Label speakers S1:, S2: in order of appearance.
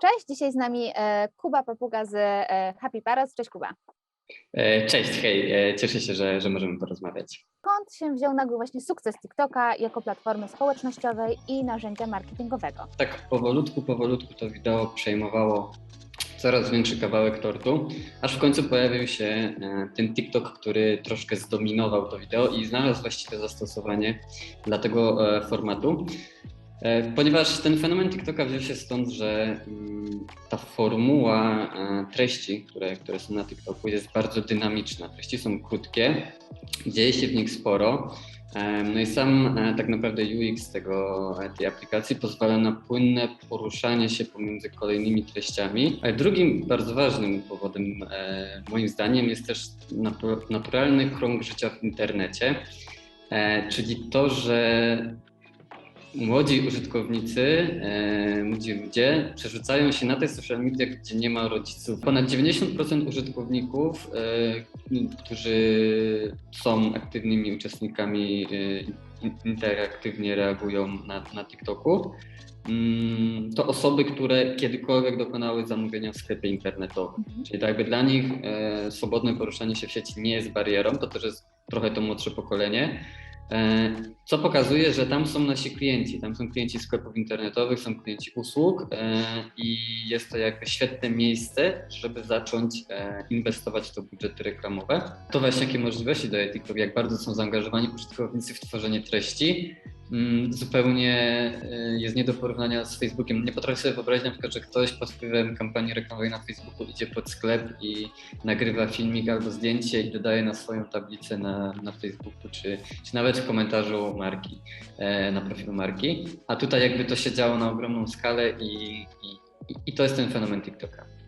S1: Cześć, dzisiaj z nami e, Kuba Papuga z e, Happy Parrots. Cześć Kuba.
S2: E, Cześć, hej, cieszę się, że, że możemy porozmawiać.
S1: Skąd się wziął nagły właśnie sukces TikToka jako platformy społecznościowej i narzędzia marketingowego?
S2: Tak powolutku, powolutku to wideo przejmowało coraz większy kawałek tortu, aż w końcu pojawił się ten TikTok, który troszkę zdominował to wideo i znalazł właściwe zastosowanie dla tego formatu. E, Ponieważ ten fenomen TikToka wziął się stąd, że mm, ta formuła e, treści, które, które są na TikToku, jest bardzo dynamiczna. Treści są krótkie, dzieje się w nich sporo. E, No i sam tak naprawdę UX tego, tej aplikacji pozwala na płynne poruszanie się pomiędzy kolejnymi treściami. Drugim bardzo ważnym powodem, moim zdaniem, jest też natu- naturalny krąg życia w internecie, czyli to, że młodzi użytkownicy, e, młodzi ludzie przerzucają się na te social media, gdzie nie ma rodziców. Ponad 90% użytkowników, e, którzy są aktywnymi uczestnikami, e, in- interaktywnie reagują na, na TikToku, mm, to osoby, które kiedykolwiek dokonały zamówienia w sklepie internetowym. Czyli tak jakby dla nich swobodne poruszanie się w sieci nie jest barierą, to też jest trochę to młodsze pokolenie. E, co pokazuje, że tam są nasi klienci, tam są klienci sklepów internetowych, są klienci usług e, i jest to jakby świetne miejsce, żeby zacząć e, inwestować w to budżety reklamowe. To właśnie jakie możliwości daje TikTok, jak bardzo są zaangażowani użytkownicy w tworzenie treści. Mm, Zupełnie e, jest nie do porównania z Facebookiem. Nie potrafię sobie wyobrazić na przykład, że ktoś pod wpływem kampanii reklamowej na Facebooku idzie pod sklep i nagrywa filmik albo zdjęcie i dodaje na swoją tablicę na, na Facebooku, czy, czy nawet w komentarzu marki, e, na profilu marki. A tutaj jakby to się działo na ogromną skalę i, i, i to jest ten fenomen TikToka.